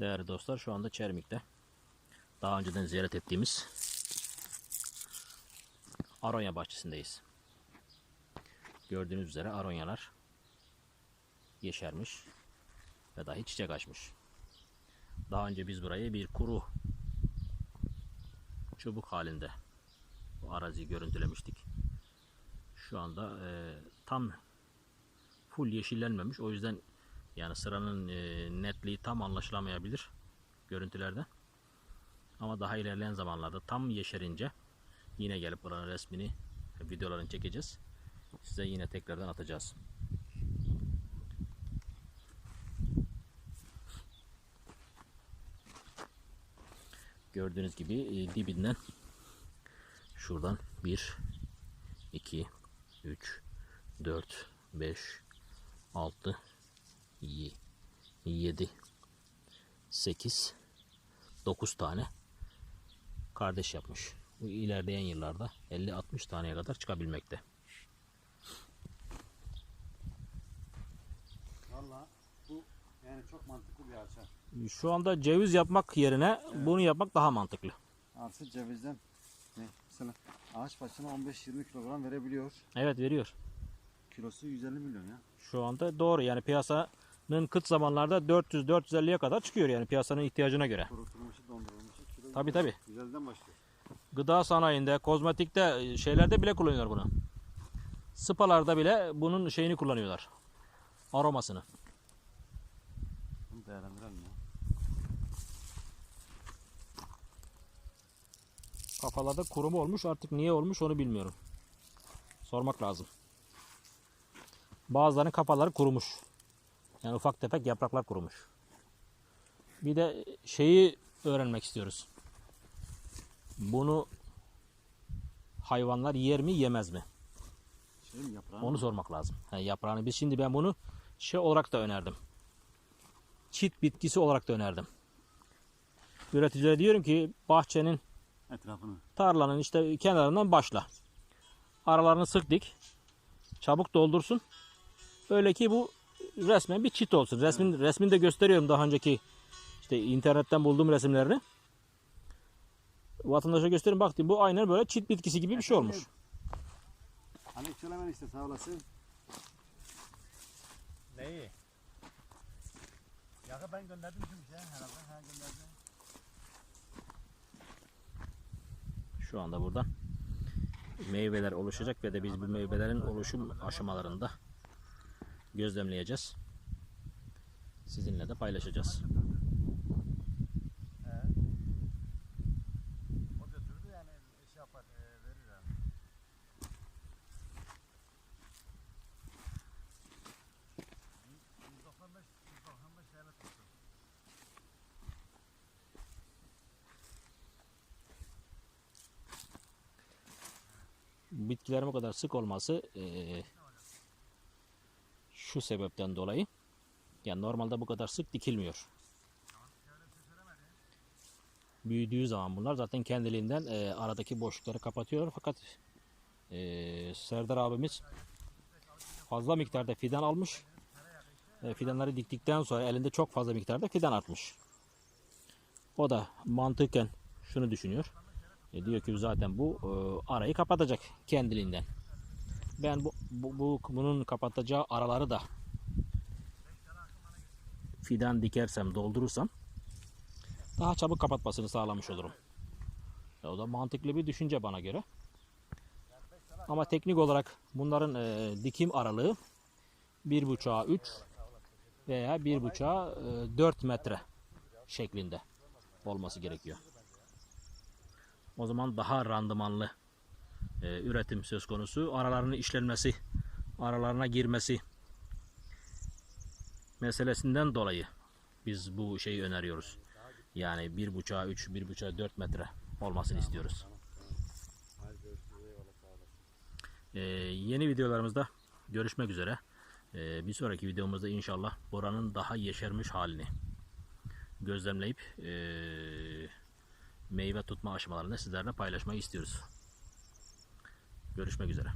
Değerli dostlar şu anda Çermik'te daha önceden ziyaret ettiğimiz Aronya bahçesindeyiz. Gördüğünüz üzere aronyalar yeşermiş ve dahi çiçek açmış. Daha önce biz burayı bir kuru çubuk halinde bu araziyi görüntülemiştik. Şu anda e, tam full yeşillenmemiş. O yüzden yani sıranın e, netliği tam anlaşılamayabilir görüntülerde. Ama daha ilerleyen zamanlarda tam yeşerince yine gelip buranın resmini, videolarını çekeceğiz. Size yine tekrardan atacağız. Gördüğünüz gibi e, dibinden şuradan 1 2 3 4 5 6 7 8 9 tane kardeş yapmış. Bu ilerleyen yıllarda 50-60 taneye kadar çıkabilmekte. Valla bu yani çok mantıklı bir arsa. Şu anda ceviz yapmak yerine bunu yapmak daha mantıklı. Arsa cevizden ne? Mesela ağaç başına 15-20 kilogram verebiliyor. Evet veriyor. Kilosu 150 milyon ya. Şu anda doğru yani piyasanın kıt zamanlarda 400-450'ye kadar çıkıyor yani piyasanın ihtiyacına göre. Kurutulmuşu, dondurulmuşu. Kilo Tabi 150. tabi. Güzelden başlıyor. Gıda sanayinde, kozmetikte, şeylerde bile kullanıyorlar bunu. Spalarda bile bunun şeyini kullanıyorlar. Aromasını. Bunu değerlendirelim ya. Kafalarda kuruma olmuş artık niye olmuş onu bilmiyorum. Sormak lazım. Bazılarının kafaları kurumuş. Yani ufak tefek yapraklar kurumuş. Bir de şeyi öğrenmek istiyoruz. Bunu hayvanlar yer mi yemez mi? Şey mi? Onu sormak lazım. Ha, yaprağını biz şimdi ben bunu şey olarak da önerdim. Çit bitkisi olarak da önerdim. Üreticilere diyorum ki bahçenin Etrafını. tarlanın işte kenarından başla. Aralarını sık dik. Çabuk doldursun. Öyle ki bu resmen bir çit olsun. Resmin resmini de gösteriyorum daha önceki işte internetten bulduğum resimlerini. Vatandaşa göstereyim bak bu aynen böyle çit bitkisi gibi bir şey olmuş. Hani söylemen işte sağ olasın. Neyi? Yağı ben gönderdim çünkü ya herhalde. Ha gönderdim. Şu anda burada meyveler oluşacak ve de biz bu meyvelerin oluşum aşamalarında gözlemleyeceğiz. Sizinle de paylaşacağız. O götürdü yani şey yapar, e, verir yani. %95, %95 devlet tuttu. Bitkilerin bu kadar sık olması eee, şu sebepten dolayı yani normalde bu kadar sık dikilmiyor. Büyüdüğü zaman bunlar zaten kendiliğinden eee, aradaki boşlukları kapatıyor fakat eee, Serdar abimiz fazla miktarda fidan almış. E, fidanları diktikten sonra elinde çok fazla miktarda fidan artmış. O da mantıken şunu düşünüyor. E, diyor ki zaten bu e, arayı kapatacak kendiliğinden. Ben bu, bu, bu bunun kapatacağı araları da fidan dikersem, doldurursam daha çabuk kapatmasını sağlamış olurum. E, o da mantıklı bir düşünce bana göre. Ama teknik olarak bunların e, dikim aralığı 1.5'a 3 veya 1.5'a e, 4 metre şeklinde olması gerekiyor. O zaman daha randımanlı e, üretim söz konusu. Aralarının işlenmesi, aralarına girmesi meselesinden dolayı biz bu şeyi öneriyoruz. Yani 1.5'a 3, 1.5'a 4 metre olmasını istiyoruz. E, yeni videolarımızda görüşmek üzere. E, bir sonraki videomuzda inşallah buranın daha yeşermiş halini gözlemleyip e, meyve tutma aşamalarını sizlerle paylaşmayı istiyoruz. Görüşmek üzere.